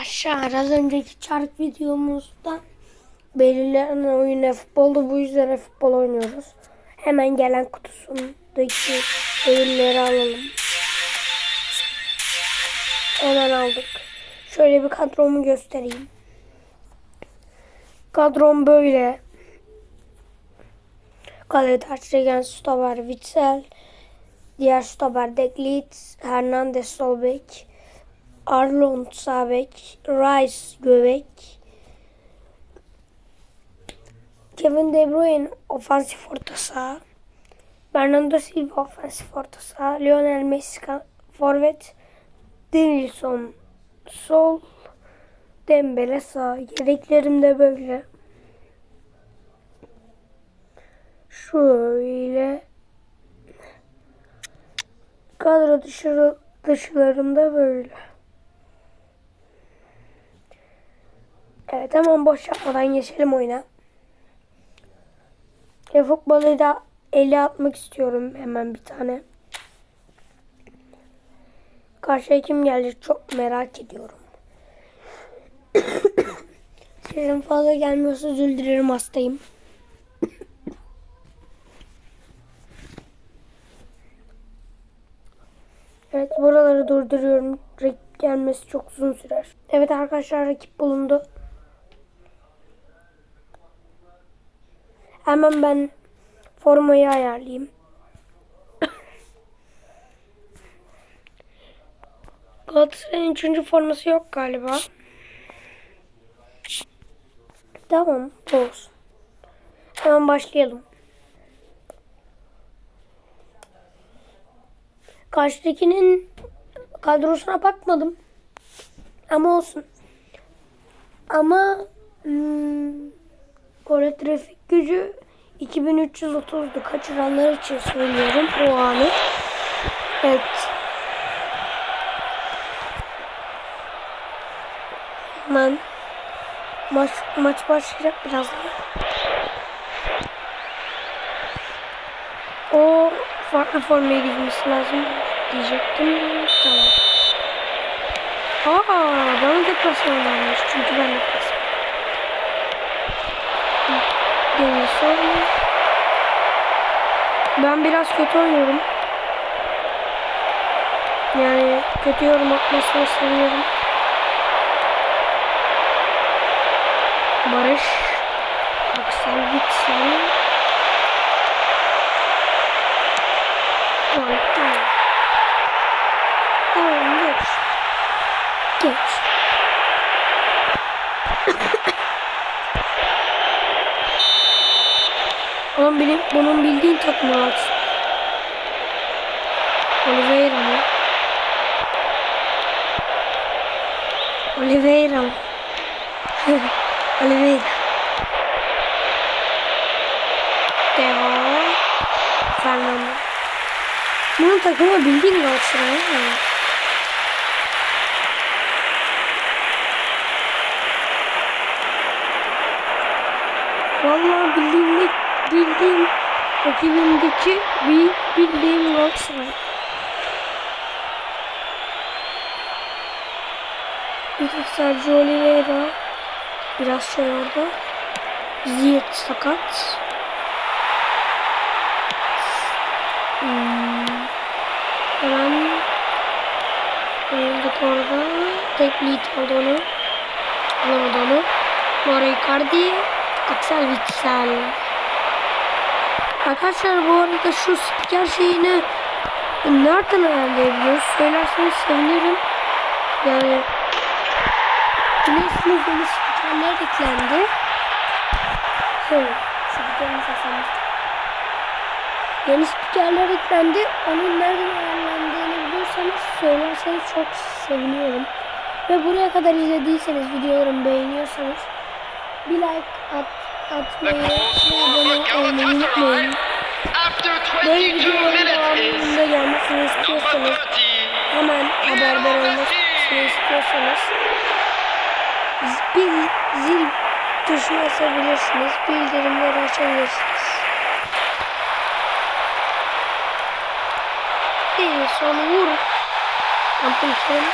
Aşağı az önceki çark videomuzda belirlenen oyun futbolda bu yüzden futbol oynuyoruz. Hemen gelen kutusundaki ödülleri alalım. Hemen aldık. Şöyle bir kadromu göstereyim. Kadrom böyle. Kalede Terstegen, Stoper, Witsel, diğer stoper Deklit, Hernandez sol bek, Arlon sağ bek, Rice göbek, Kevin De Bruyne ofansif orta saha, Bernardo Silva ofansif orta saha, Lionel Messi forvet, Denilson sol, Dembele sağ. Yedeklerim de böyle. Şöyle kadro dışı dışlarında böyle. Evet hemen boş yapmadan geçelim oyuna. E, futbolu da ele atmak istiyorum hemen bir tane. Karşıya kim gelecek çok merak ediyorum. Sesim fazla gelmiyorsa dilerim hastayım. Evet buraları durduruyorum. Rakip gelmesi çok uzun sürer. Evet arkadaşlar rakip bulundu. Hemen ben formayı ayarlayayım. Galatasaray'ın üçüncü forması yok galiba. Tamam, bu. Hemen başlayalım. Karşıdakinin kadrosuna bakmadım. Ama olsun. Ama hmm, Kore trafik gücü 2330'du. Kaçıranlar için söylüyorum o anı. Evet. Hemen maç, maç başlayacak birazdan. O farklı formaya gitmesi lazım diyecektim. Tamam. Aa, bana deplasman varmış. Çünkü ben deplasman. Denilson. Ben biraz kötü oynuyorum. Yani kötü yorum atmasını seviyorum. Barış. Aksel Gitsen. Tamam, tamam. Tamam, geç. Geç. Oğlum benim, bunun bildiğin takımı at. Oliveira mı? Oliveira mı? Oliveira. Devam. Fernando. Bunun takımı bildiğin Galatasaray mı? Vallahi bildiğim rakibimdeki bir bildiğim Galatasaray. Bir tek Sergio Oliveira biraz şey orada. Ziyech sakat. Hmm. Hemen Oyunduk orada. Tek lead aldı onu. Alamadı onu. Mora Icardi. Axel Witsel. Arkadaşlar bu arada şu spiker şeyini nereden ayarlayabiliyoruz? Söylerseniz sevinirim. Yani biliyorsunuz yeni spikerler eklendi. Evet. Spikerimiz asamıştı. Yeni spikerler eklendi. Onun nereden ayarlandığını biliyorsanız söylerseniz çok seviniyorum. Ve buraya kadar izlediyseniz videolarımı beğeniyorsanız bir like at, atmayı ve abone olmayı unutmayın. Böyle 22 videoların devamında gelmesini istiyorsanız 30. hemen haberdar olmasını istiyorsanız bir zil tuşuna basabilirsiniz. Bildirimleri açabilirsiniz. Bir son vur. Ampulsün.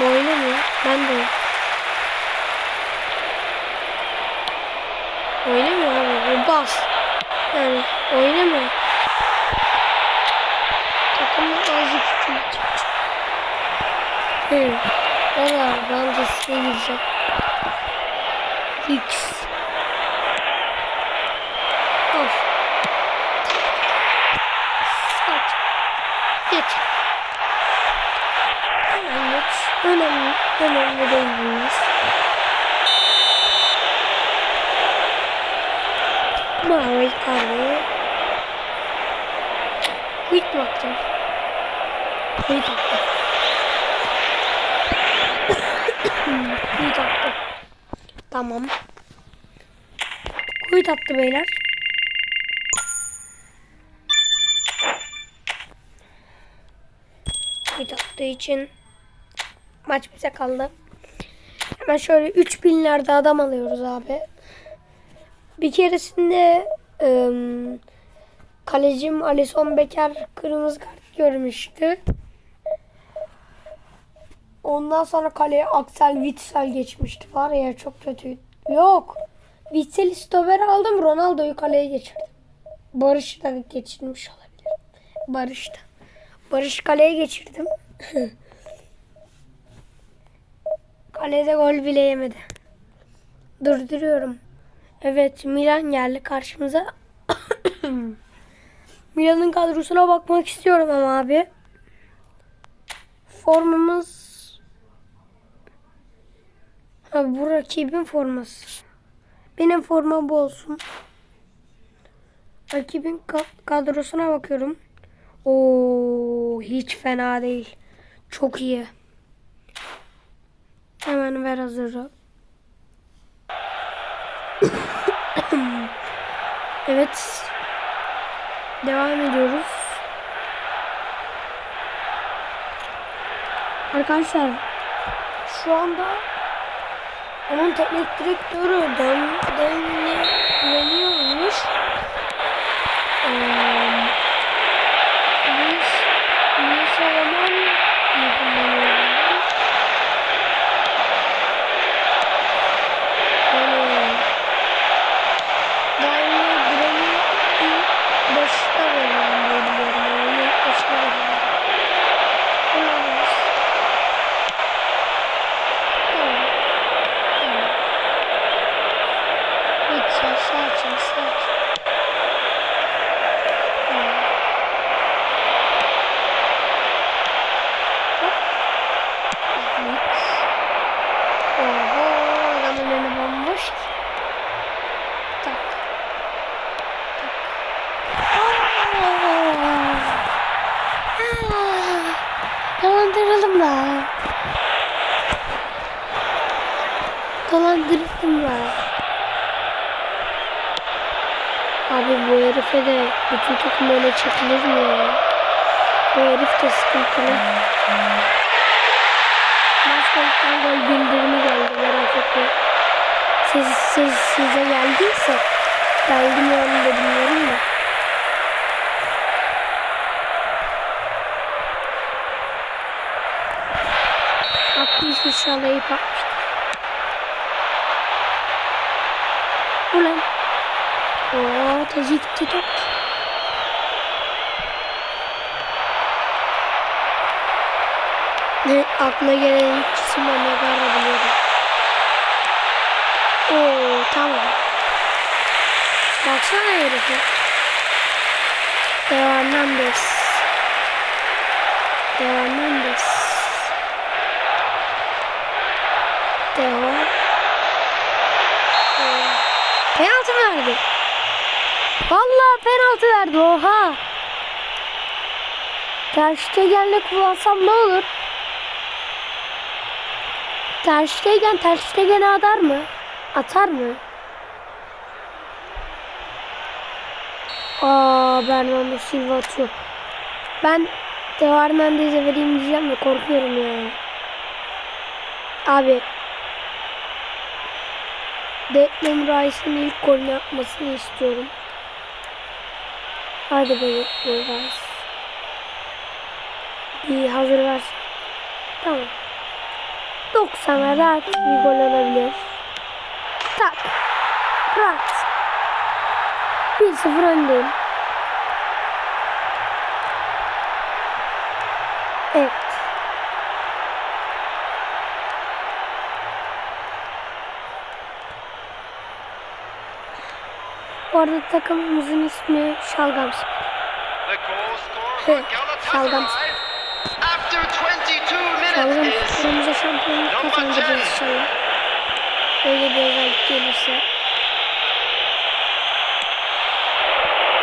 Bu oynamıyor. Ben de Oynamıyor abi. Bas. Yani oynamıyor. Takımın azıcık küçülecek. Hı. Valla ben de size gireceğim. X. Of. Saç. Geç. Geç. Önemli. Önemli değil bunlar. Mavi kahve. Quit atacağım? Quit attım. Quit attı. Tamam. Quit attı beyler. Quit attığı için maç bize kaldı. Hemen şöyle 3000'lerde adam alıyoruz abi. Bir keresinde ım, kalecim Alisson Becker kırmızı kart görmüştü. Ondan sonra kaleye Axel Witsel geçmişti. Var ya çok kötü. Yok. Witsel'i stoper aldım. Ronaldo'yu kaleye geçirdim. Barış'ı da geçirmiş olabilir. Barış da. Barış kaleye geçirdim. Kalede gol bile yemedi. Durduruyorum. Evet Milan geldi karşımıza. Milan'ın kadrosuna bakmak istiyorum ama abi. Formamız Ha bu rakibin forması. Benim formam bu olsun. Rakibin ka- kadrosuna bakıyorum. Oo hiç fena değil. Çok iyi. Hemen ver hazırı. Evet. Devam ediyoruz. Arkadaşlar şu anda onun teknik direktörü denileniyormuş. Ee, biz bir zaman yapılıyormuş. Yani daima direni ilk başta veriyorum diye biliyorum. Yani ilk başta veriyorum. Olamaz. Tamam. Tamam. Lütfen sakin sakin. Tamam. Hop. Evet. Oho adamın önü bomboş ki. Tak. Tak. Aa! Aa! Dolandırıldım da. Dolandırıldım da. Abi bu herife de bütün takım öyle çekilir mi ya? Bu herif de sıkıntılı. Başkanlıktan gol bildirimi geldi merak etme. Siz, siz, size geldiyse geldi mi onu da bilmiyorum da. Atmış inşallah iyi patmıştır. Ulan. Oo tezi gitti top. Ne aklına gelen ilk isim Omegara biliyorum. Oo tamam. Baksana herife. Teo Hernandez. Teo Hernandez. Teo. Ee, Penaltı verdi. Vallahi penaltı verdi oha. Ter Stegen'le kullansam ne olur? Ter Stegen Ter Stegen'e atar mı? Atar mı? Aa Bernardo Silva atıyor. Ben Teo Hernandez'e vereyim diyeceğim de korkuyorum ya. Abi Declan Rice'ın ilk golünü yapmasını istiyorum. Hadi be Declan Rice. İyi hazır versin. Tamam. 90'a rahat bir gol olabilir. Tak. Rahat. 1-0 öndeyim. Evet. Bu arada takımımızın ismi Şalgam Spor. Şalgam Galatasaray after 22 Şalgam minutes is Spor'umuza şampiyonluk kazandıracağız inşallah. Öyle bir özellik gelirse.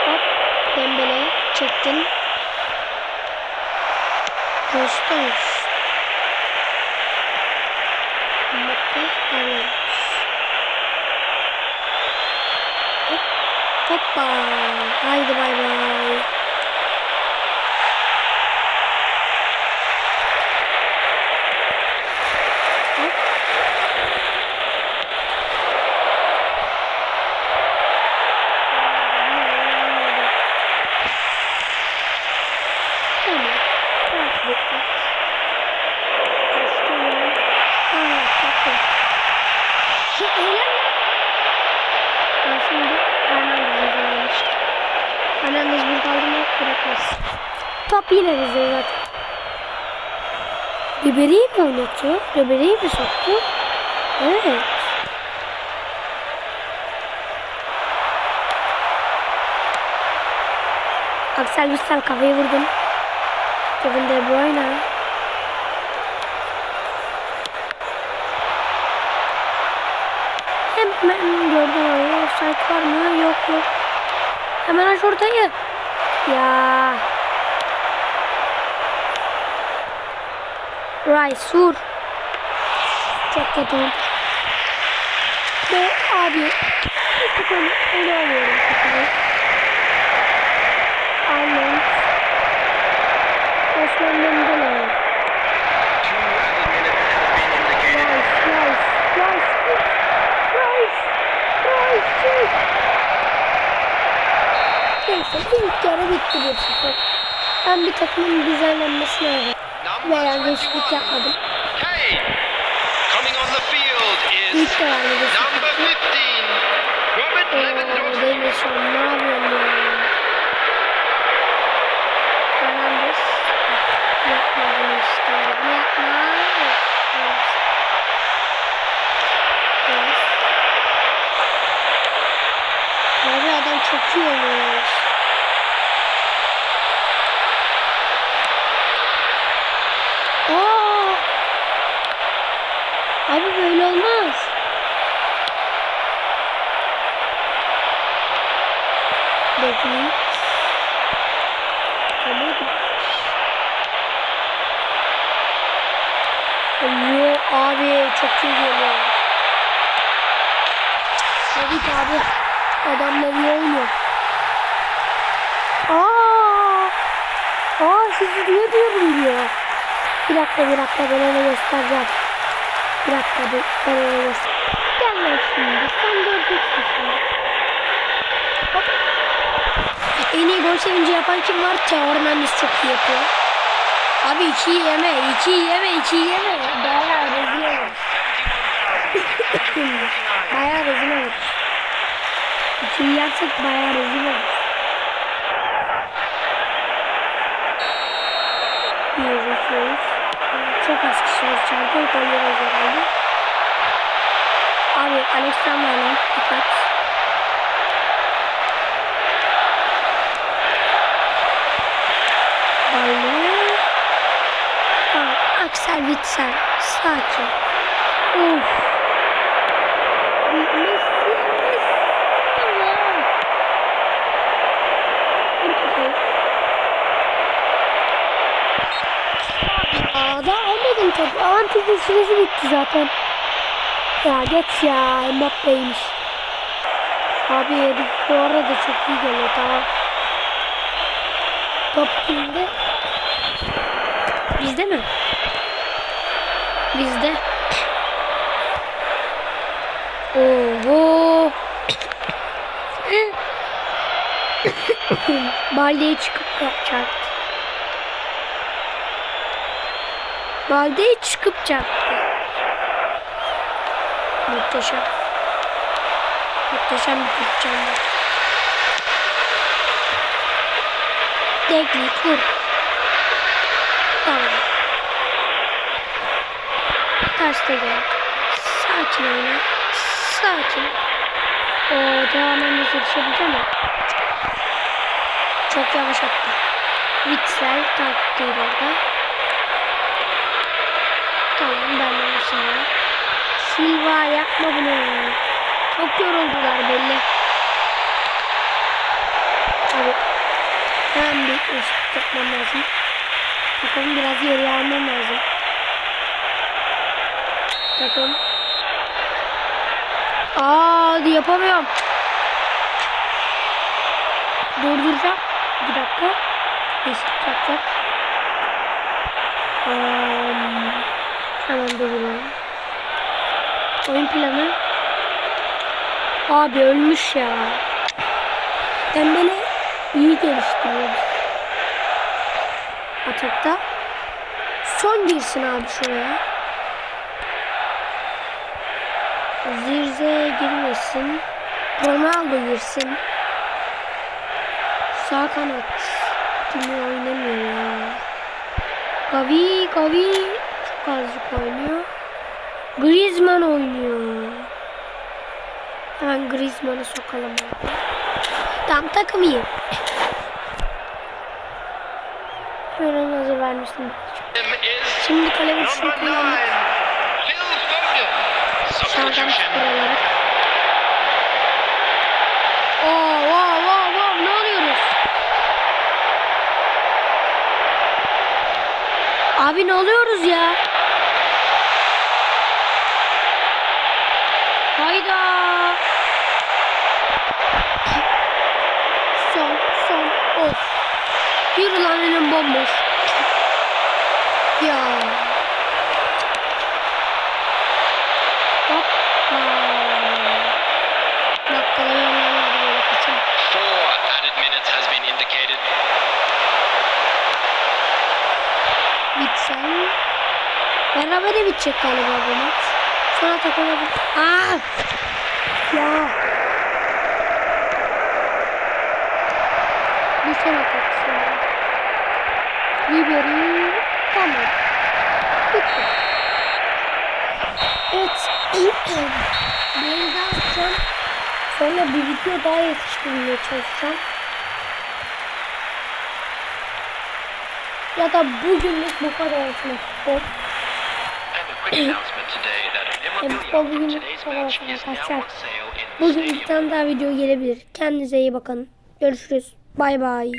Hop. Dembele çektin. Göstermiş. Mbappe almış. Hop. Hoppa. Haydi bay bay. Hop. Tamam. Takip ettik. Kaçtı ya. Ha, takip. Şu eğlenme. Ben şimdi Hernandez'in oynamıştım. Hernandez bir kaldı mı bırakmaz. Top yine bizde zaten. Ribery'i mi oynatıyor? Ribery'i mi soktu? Evet. Aksel Bissel kafayı vurdum. Kevin De Bruyne. Hemen gördüm orayı. Offside var mı? Yok yok. Hemen aç ortayı. Ya. Rice vur. Çok kötü. Ve abi. Bir takım öyle alıyorum. Aynen. Osman minutes has been indicated. Rice, Rice, Rice, Rice, Rice, Neyse ilk yarı bitti bir sıfır. Ben bir takımın düzenlenmesine. Number Veya 21, değişiklik yapmadım. Kane. Coming on the field is number sıfır. 15, Robert Ooo Lewandowski. Davidson ne yapıyorsun ya? Fernandes. Yapma bunu işte. Yapma. Abi adam çok iyi oynuyor. Aa! Abi böyle olmaz. Bekleyin. Tamam. Yo abi çok iyi geliyor. Tabii ki abi. Adamlar iyi oynuyor. Aa! Aa sizi diye diyorum diyor. Bir dakika bir dakika ben ona göstereceğim. Bir dakika dur ben ona göstereceğim. Gel lan şimdi sen şimdi. Hop. En iyi gol sevinci yapan kim var? Teo Hernandez çok iyi yapıyor. Abi iki yeme, iki yeme, iki yeme. Bayağı rezil olur. bayağı rezil olur. İki yersek bayağı rezil olur. Üç. Çok az kişi var içeride. Gol yeriz herhalde. Abi Alexander dikkat. Balle. Tamam. Aksel Witsel. Sakin. Uf. Messi. Messi. Allah. Vur kafayı. Aa, daha Avantajın süresi bitti zaten. Ya geç ya. Mbappe'ymiş. Abi herif bu arada çok iyi geliyor tamam. Top kimde? Bizde mi? Bizde. Oho. Baldeyi çıkıp çarptı. Baldeyi çıkıp çarptı. Muhteşem. Muhteşem bir tutacağım var. Dekli kur. Tamam. Ters de gel. Sakin oyna. Sakin. O tamamen yetişebileceğim mi? Çok yavaş attı. Witsel taktiği orada. Tamam ben de şimdi. Silva yapma bunu. Çok yoruldular belli. Abi hemen bir üst tutmam lazım. Takımı biraz geriye almam lazım. Takım. Aa yapamıyorum. Durduracağım. Bir dakika. Değişiklik yapacak. Um, durduruyorum. Oyun planı. Abi ölmüş ya. Dembele iyi geliştiriyor. Atakta. Son girsin abi şuraya. Zirze girmesin. Ronaldo girsin. Sağ kanat. Kimi oynamıyor ya. Gavi, Gavi çok azıcık oynuyor. Griezmann oynuyor. Hemen Griezmann'ı sokalım. Tam takım iyi. Hemen hazır vermiştim. Şimdi kale vuruşunu kullandık. Substitution. skor olarak. Oo, wow, wow, wow, ne oluyoruz? Abi ne oluyoruz ya? Hayda. Son, son, of. Yürü lan önüm bomboş. Ya. Hoppa. Bakkala yanlarına böyle kaçın. Four added minutes has been indicated. Bitsen. Berabere bitecek galiba bu maç. Sonra takıma bir... Aa! Ya. Bir sene taksın. Ribery. Tamam. Bitti. Evet. bir daha atacağım. Sonra bir video daha yetiştirmeye çalışacağım. Ya da bugünlük bu kadar olsun futbol. is now arkadaşlar. Bugün bir tane daha video gelebilir. Kendinize iyi bakın. Görüşürüz. Bay bay.